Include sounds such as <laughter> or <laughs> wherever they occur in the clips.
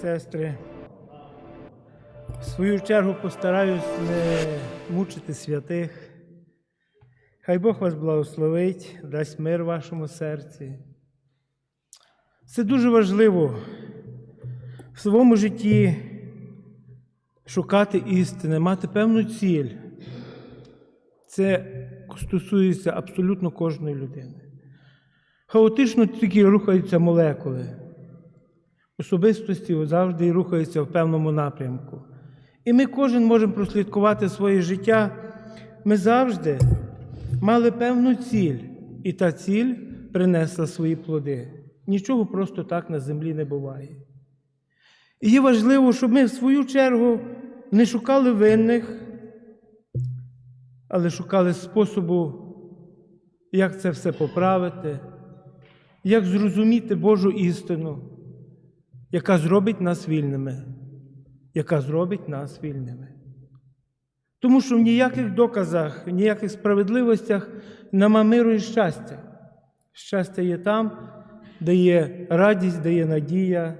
сестри. В свою чергу постараюсь не мучити святих. Хай Бог вас благословить, дасть мир вашому серці. Це дуже важливо в своєму житті шукати істини, мати певну ціль. Це стосується абсолютно кожної людини. Хаотично тільки рухаються молекули. Особистості завжди рухаються в певному напрямку. І ми кожен можемо прослідкувати своє життя. Ми завжди мали певну ціль, і та ціль принесла свої плоди. Нічого просто так на землі не буває. І є важливо, щоб ми в свою чергу не шукали винних, але шукали способу, як це все поправити, як зрозуміти Божу істину, яка зробить нас вільними, яка зробить нас вільними. Тому що в ніяких доказах, в ніяких справедливостях нема миру і щастя. Щастя є там, де є радість, де є надія.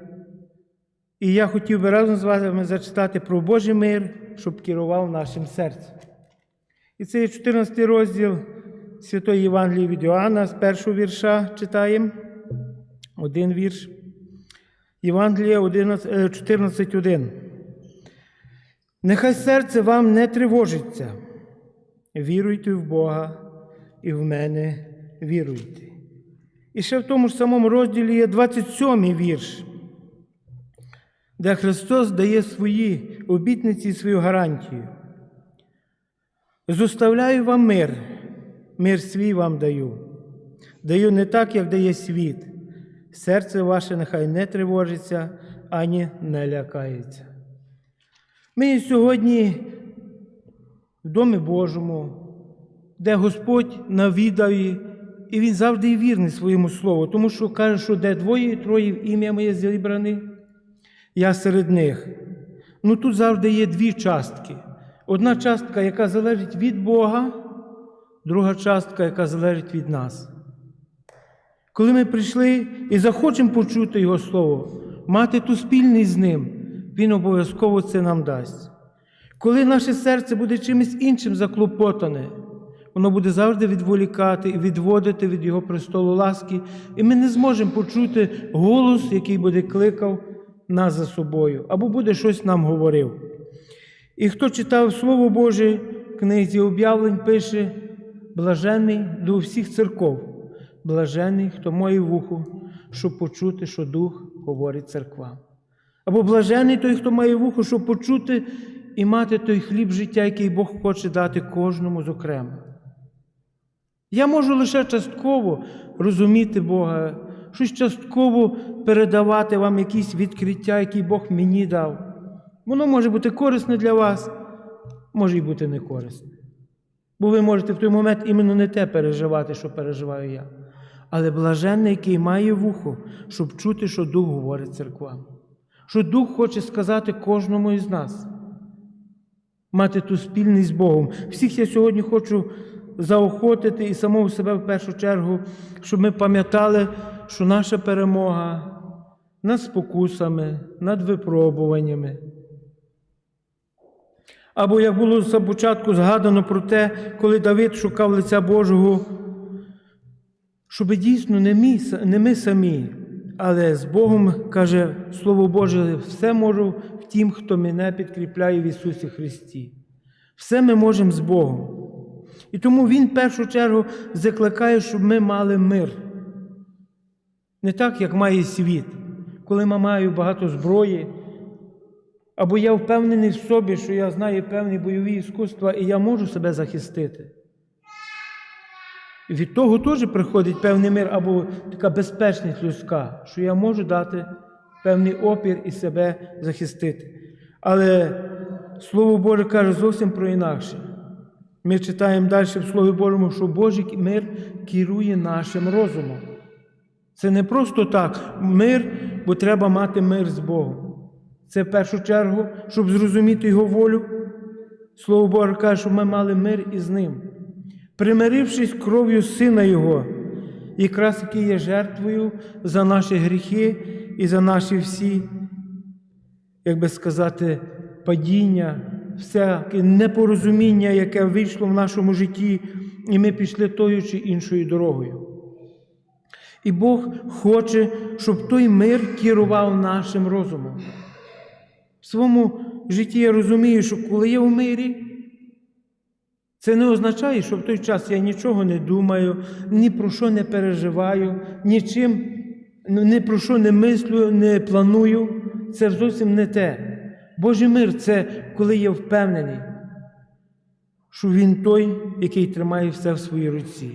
І я хотів би разом з вами зачитати про Божий мир, щоб керував нашим серцем. І це є 14 розділ Святої Євангелії від Йоанна, з першого вірша читаємо. Один вірш. Євангелія 14.1. Нехай серце вам не тривожиться. Віруйте в Бога і в мене віруйте. І ще в тому ж самому розділі є 27 вірш, де Христос дає свої обітниці і свою гарантію. Зоставляю вам мир, мир свій вам даю. Даю не так, як дає світ. Серце ваше нехай не тривожиться, ані не лякається. Ми сьогодні в Домі Божому, де Господь навідає, і Він завжди вірний своєму слову, тому що каже, що де двоє і троє в ім'я моє зібрані, я серед них. Ну тут завжди є дві частки. Одна частка, яка залежить від Бога, друга частка, яка залежить від нас. Коли ми прийшли і захочемо почути Його Слово, мати ту спільність з Ним, Він обов'язково це нам дасть. Коли наше серце буде чимось іншим заклопотане, воно буде завжди відволікати і відводити від Його престолу ласки, і ми не зможемо почути голос, який буде кликав нас за собою, або буде щось нам говорив. І хто читав Слово Боже в книзі об'явлень, пише блажений до всіх церков, блажений, хто має вухо, щоб почути, що Дух говорить церквам. Або блажений той, хто має вухо, щоб почути і мати той хліб життя, який Бог хоче дати кожному зокрема. Я можу лише частково розуміти Бога, щось частково передавати вам якісь відкриття, які Бог мені дав. Воно може бути корисне для вас, може і бути не корисне. Бо ви можете в той момент іменно не те переживати, що переживаю я. Але блаженний, який має вухо, щоб чути, що Дух говорить церквам, що Дух хоче сказати кожному із нас, мати ту спільність з Богом. Всіх я сьогодні хочу заохотити і самого себе в першу чергу, щоб ми пам'ятали, що наша перемога над спокусами, над випробуваннями. Або як було з початку згадано про те, коли Давид шукав лиця Божого, щоб дійсно не ми, не ми самі, але з Богом каже Слово Боже, все можу в тім, хто мене підкріпляє в Ісусі Христі. Все ми можемо з Богом. І тому Він в першу чергу закликає, щоб ми мали мир. Не так, як має світ, коли я маю багато зброї, або я впевнений в собі, що я знаю певні бойові іскусства, і я можу себе захистити. Від того теж приходить певний мир або така безпечність людська, що я можу дати певний опір і себе захистити. Але Слово Боже каже зовсім про інакше. Ми читаємо далі в Слові Божому, що Божий мир керує нашим розумом. Це не просто так мир, бо треба мати мир з Богом. Це в першу чергу, щоб зрозуміти Його волю. Слово Боже каже, щоб ми мали мир із Ним, примирившись кров'ю Сина Його, якраз який є жертвою за наші гріхи і за наші всі як би сказати, падіння, всяке непорозуміння, яке вийшло в нашому житті, і ми пішли тою чи іншою дорогою. І Бог хоче, щоб той мир керував нашим розумом. В своєму житті я розумію, що коли я в мирі, це не означає, що в той час я нічого не думаю, ні про що не переживаю, нічим ні про що не мислю, не планую. Це зовсім не те. Божий мир це коли я впевнений, що Він той, який тримає все в своїй руці.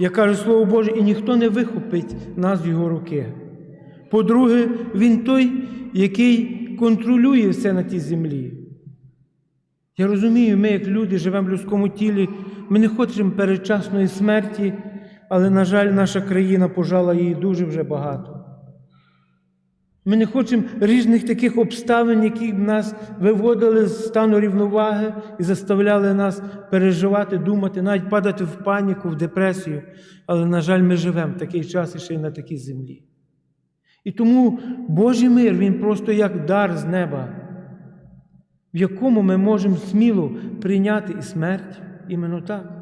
Я кажу Слово Боже, і ніхто не вихопить нас з його руки. По-друге, Він той, який контролює все на тій землі. Я розумію, ми, як люди, живемо в людському тілі, ми не хочемо передчасної смерті, але, на жаль, наша країна пожала її дуже вже багато. Ми не хочемо різних таких обставин, які б нас виводили з стану рівноваги і заставляли нас переживати, думати, навіть падати в паніку, в депресію. Але, на жаль, ми живемо в такий час і ще й на такій землі. І тому Божий мир, він просто як дар з неба, в якому ми можемо сміло прийняти і смерть іменно так,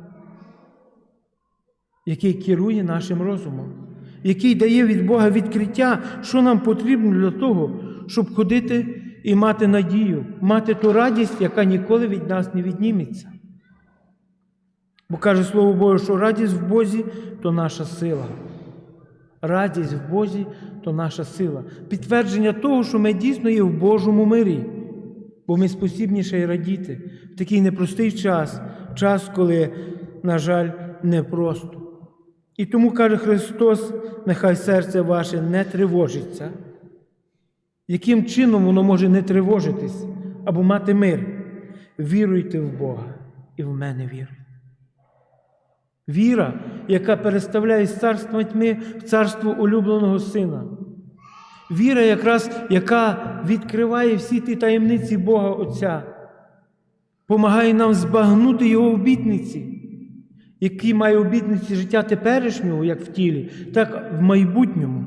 який керує нашим розумом який дає від Бога відкриття, що нам потрібно для того, щоб ходити і мати надію, мати ту радість, яка ніколи від нас не відніметься. Бо каже Слово Боже, що радість в Бозі то наша сила. Радість в Бозі то наша сила. Підтвердження того, що ми дійсно є в Божому мирі, бо ми спосібні ще й радіти в такий непростий час, час, коли, на жаль, непросто. І тому каже Христос, нехай серце ваше не тривожиться. Яким чином воно може не тривожитись або мати мир? Віруйте в Бога і в мене віруйте. Віра, яка переставляє з царства тьми в царство улюбленого Сина. Віра, якраз, яка відкриває всі ті таємниці Бога Отця, помагає нам збагнути Його обітниці який має обітниці життя теперішнього, як в тілі, так в майбутньому.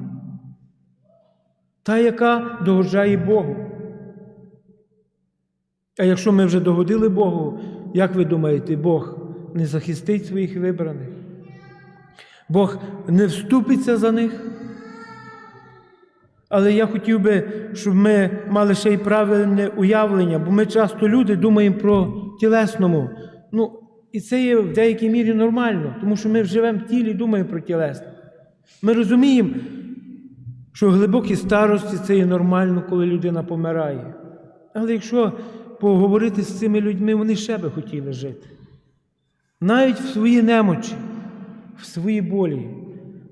Та, яка догоджає Богу. А якщо ми вже догодили Богу, як ви думаєте, Бог не захистить своїх вибраних? Бог не вступиться за них? Але я хотів би, щоб ми мали ще й правильне уявлення, бо ми часто люди думаємо про тілесному. Ну, і це є в деякій мірі нормально, тому що ми живемо в тілі і думаємо про тілесне. Ми розуміємо, що в глибокій старості це є нормально, коли людина помирає. Але якщо поговорити з цими людьми, вони ще би хотіли жити. Навіть в своїй немочі, в своїй болі,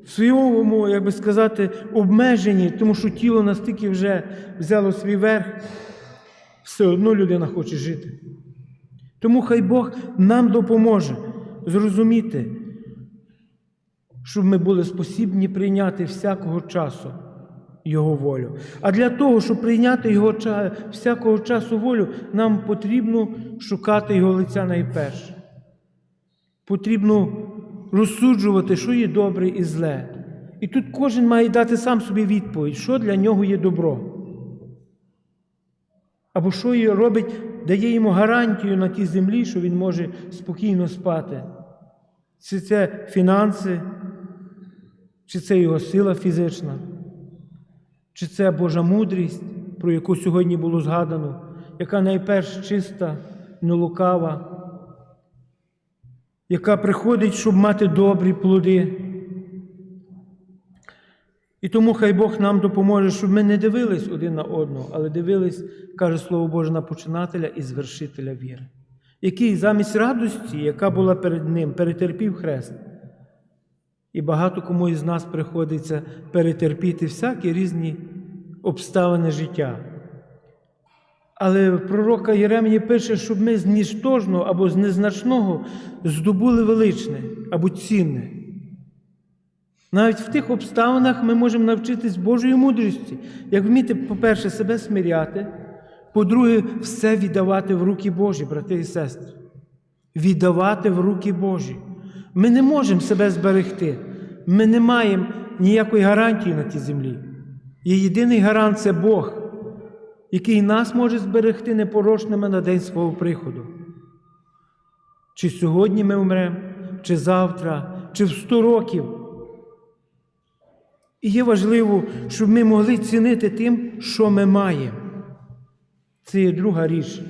в своєму, як би сказати, обмеженні, тому що тіло настільки вже взяло свій верх, все одно людина хоче жити. Тому хай Бог нам допоможе зрозуміти, щоб ми були спосібні прийняти всякого часу Його волю. А для того, щоб прийняти Його всякого часу волю, нам потрібно шукати Його лиця найперше. Потрібно розсуджувати, що є добре і зле. І тут кожен має дати сам собі відповідь, що для нього є добро. Або що робить дає йому гарантію на тій землі, що він може спокійно спати. Чи це фінанси, чи це його сила фізична, чи це Божа мудрість, про яку сьогодні було згадано, яка найперш чиста, нелукава, яка приходить, щоб мати добрі плоди. І тому хай Бог нам допоможе, щоб ми не дивились один на одного, але дивились, каже Слово Боже, на починателя і звершителя віри, який замість радості, яка була перед ним, перетерпів хрест. І багато кому із нас приходиться перетерпіти всякі різні обставини життя. Але пророка Єремії пише, щоб ми з ніжтожного або з незначного здобули величне або цінне. Навіть в тих обставинах ми можемо навчитись Божої мудрості, як вміти, по-перше, себе смиряти, по-друге, все віддавати в руки Божі, брати і сестри. Віддавати в руки Божі. Ми не можемо себе зберегти. Ми не маємо ніякої гарантії на тій землі. Є єдиний гарант це Бог. Який нас може зберегти непорочними на день свого приходу. Чи сьогодні ми вмремо, чи завтра, чи в сто років. І є важливо, щоб ми могли цінити тим, що ми маємо. Це є друга річ.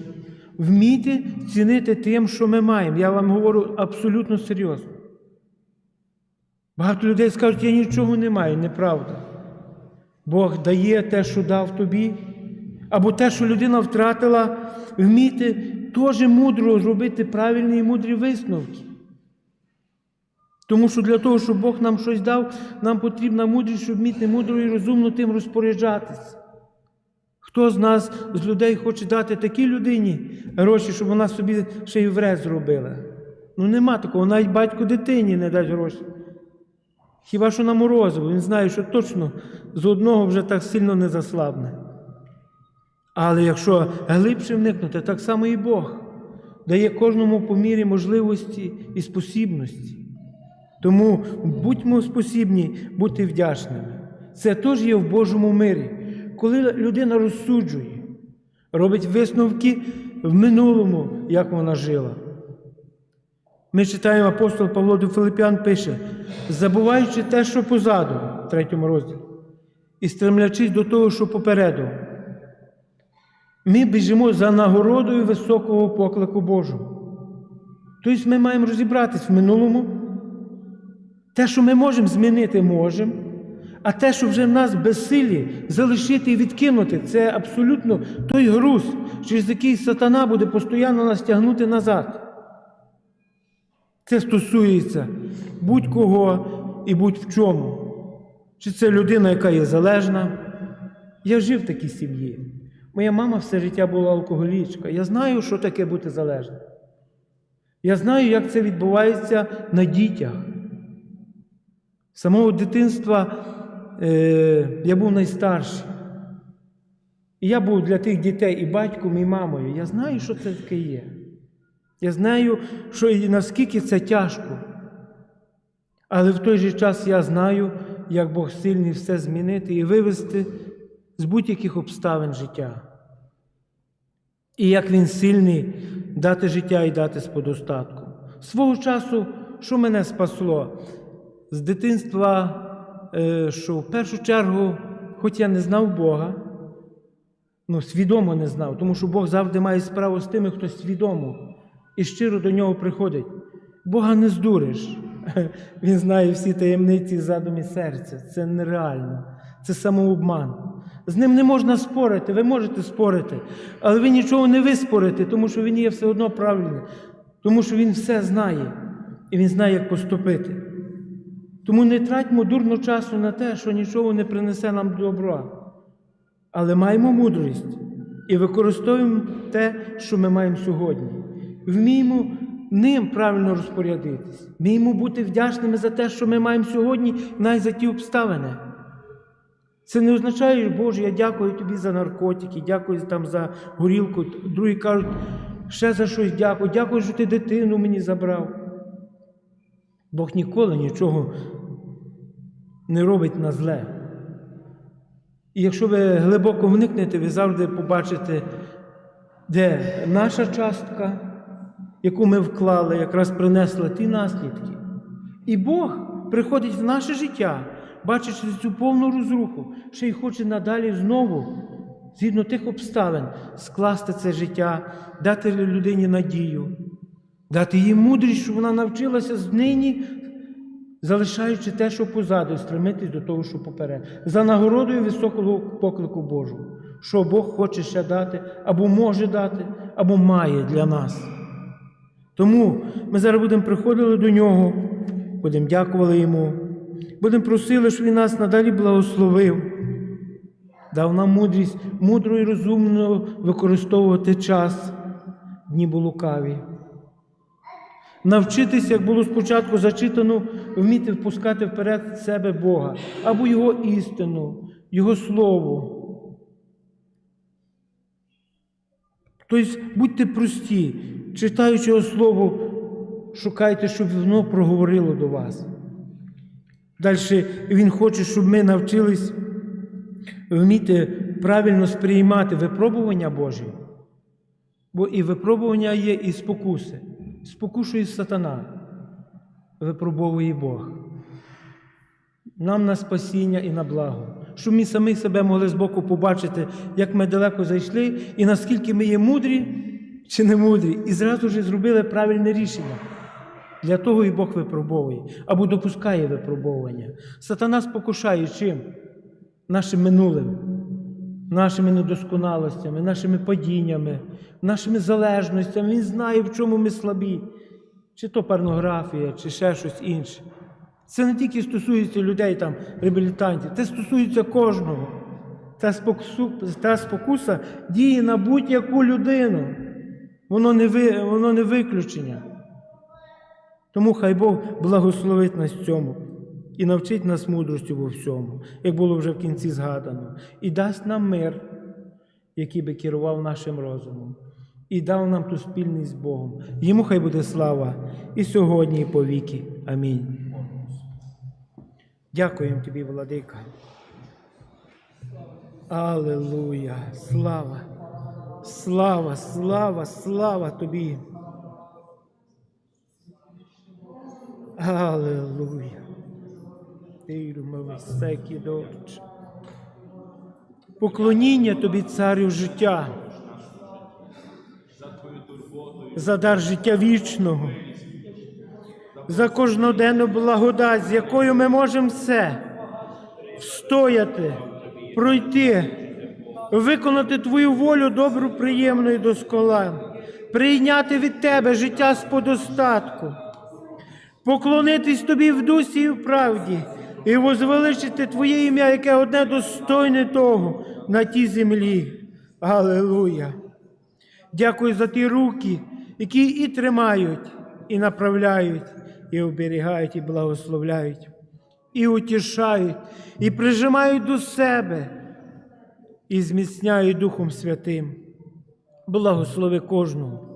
Вміти цінити тим, що ми маємо. Я вам говорю абсолютно серйозно. Багато людей скажуть, я нічого не маю, неправда. Бог дає те, що дав тобі, або те, що людина втратила, вміти теж мудро зробити правильні і мудрі висновки. Тому що для того, щоб Бог нам щось дав, нам потрібна мудрість, щоб вміти мудро і розумно тим розпоряджатися. Хто з нас, з людей, хоче дати такій людині гроші, щоб вона собі ще й вред зробила? Ну нема такого, навіть батько дитині не дасть гроші. Хіба що на морозиво, він знає, що точно з одного вже так сильно не заслабне. Але якщо глибше вникнути, так само і Бог дає кожному по мірі можливості і спосібності. Тому будьмо спосібні бути вдячними. Це теж є в Божому мирі. Коли людина розсуджує, робить висновки в минулому, як вона жила. Ми читаємо апостол Павло до Филиппян пише, забуваючи те, що позаду, в третьому розділі, і стремлячись до того, що попереду. Ми біжимо за нагородою високого поклику Божого. Тобто ми маємо розібратись в минулому. Те, що ми можемо змінити, можемо. А те, що вже в нас безсилі залишити і відкинути, це абсолютно той груз, через який сатана буде постійно нас тягнути назад. Це стосується будь-кого і будь-в чому. Чи це людина, яка є залежна? Я жив в такій сім'ї. Моя мама все життя була алкоголічка. Я знаю, що таке бути залежним. Я знаю, як це відбувається на дітях. З самого дитинства е, я був найстарший. І я був для тих дітей і батьком, і мамою. Я знаю, що це таке є. Я знаю, що і наскільки це тяжко. Але в той же час я знаю, як Бог сильний все змінити і вивести з будь-яких обставин життя. І як Він сильний дати життя і дати з подостатку. Свого часу, що мене спасло? З дитинства, е, що в першу чергу, хоч я не знав Бога, ну, свідомо не знав, тому що Бог завжди має справу з тими, хто свідомо і щиро до нього приходить. Бога не здуриш. <laughs> Він знає всі таємниці задумі серця. Це нереально, це самообман. З ним не можна спорити, ви можете спорити, але ви нічого не виспорите, тому що він є все одно правильний, тому що він все знає і він знає, як поступити. Тому не тратьмо дурно часу на те, що нічого не принесе нам добра. Але маємо мудрість і використовуємо те, що ми маємо сьогодні. Вміємо ним правильно розпорядитись. Вміємо бути вдячними за те, що ми маємо сьогодні, навіть за ті обставини. Це не означає, Боже, я дякую тобі за наркотики, дякую там за горілку. Другі кажуть, ще за щось дякую, дякую, що ти дитину мені забрав. Бог ніколи нічого не робить на зле. І якщо ви глибоко вникнете, ви завжди побачите, де наша частка, яку ми вклали, якраз принесла ті наслідки. І Бог приходить в наше життя, бачачи цю повну розруху, ще й хоче надалі знову, згідно тих обставин, скласти це життя, дати людині надію, дати їй мудрість, щоб вона навчилася знині залишаючи те, що позаду, і стремитись до того, що поперед. За нагородою високого поклику Божого, що Бог хоче ще дати, або може дати, або має для нас. Тому ми зараз будемо приходили до нього, будемо дякували йому, будемо просили, щоб він нас надалі благословив, дав нам мудрість, мудро і розумно використовувати час, дні лукаві навчитися, як було спочатку зачитано, вміти впускати вперед себе Бога або Його істину, Його Слово. Тобто будьте прості, читаючи його Слово, шукайте, щоб воно проговорило до вас. Далі Він хоче, щоб ми навчились вміти правильно сприймати випробування Божі. Бо і випробування є, і спокуси. Спокушує сатана, випробовує Бог. Нам на спасіння і на благо. Щоб ми самі себе могли збоку побачити, як ми далеко зайшли, і наскільки ми є мудрі чи не мудрі, і зразу ж зробили правильне рішення. Для того і Бог випробовує або допускає випробовування. Сатана спокушає чим? Нашим минулим, нашими недосконалостями, нашими падіннями, нашими залежностями. Він знає, в чому ми слабі, чи то порнографія, чи ще щось інше. Це не тільки стосується людей, там, реабілітантів, це стосується кожного. Та, спокусу, та спокуса діє на будь-яку людину. Воно не, ви, воно не виключення. Тому хай Бог благословить нас цьому і навчить нас мудрості во всьому, як було вже в кінці згадано, і дасть нам мир, який би керував нашим розумом, і дав нам ту спільність з Богом. Йому хай буде слава і сьогодні, і по віки. Амінь. Дякуємо тобі, владика. Аллилуйя! Слава! Слава, слава, слава тобі! Аллилуйя. Тирумовисекі дорч. Поклоніння тобі, царю життя. За дар життя вічного, за кожноденну благодать, з якою ми можемо все встояти, пройти, виконати Твою волю добру, приємну і досконалу, прийняти від Тебе життя з подостатку поклонитись тобі в дусі і в правді, і возвеличити Твоє ім'я, яке одне достойне того на тій землі. Аллилуйя! Дякую за ті руки, які і тримають, і направляють, і оберігають, і благословляють, і утішають, і прижимають до себе, і зміцняють Духом Святим. Благослови кожного.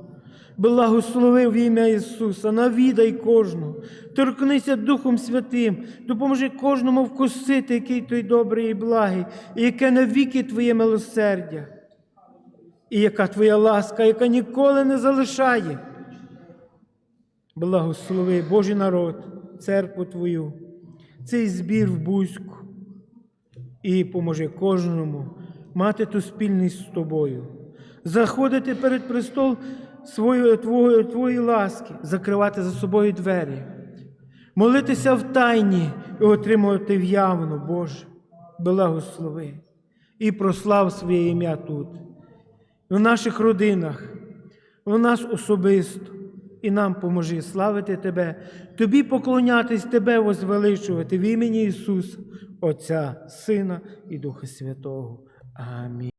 Благослови в ім'я Ісуса, навідай кожного, торкнися Духом Святим, допоможи кожному вкусити, який той добрий і благий, і яке навіки Твоє милосердя, і яка Твоя ласка, яка ніколи не залишає. Благослови Божий народ, церкву Твою, цей збір в Бузьку, і поможи кожному мати ту спільність з тобою, заходити перед престол свої, твої, твої ласки, закривати за собою двері, молитися в тайні і отримувати в'явно, Боже, благослови і прослав своє ім'я тут, в наших родинах, в нас особисто. І нам поможи славити Тебе, Тобі поклонятись, Тебе возвеличувати в імені Ісуса, Отця, Сина і Духа Святого. Амінь.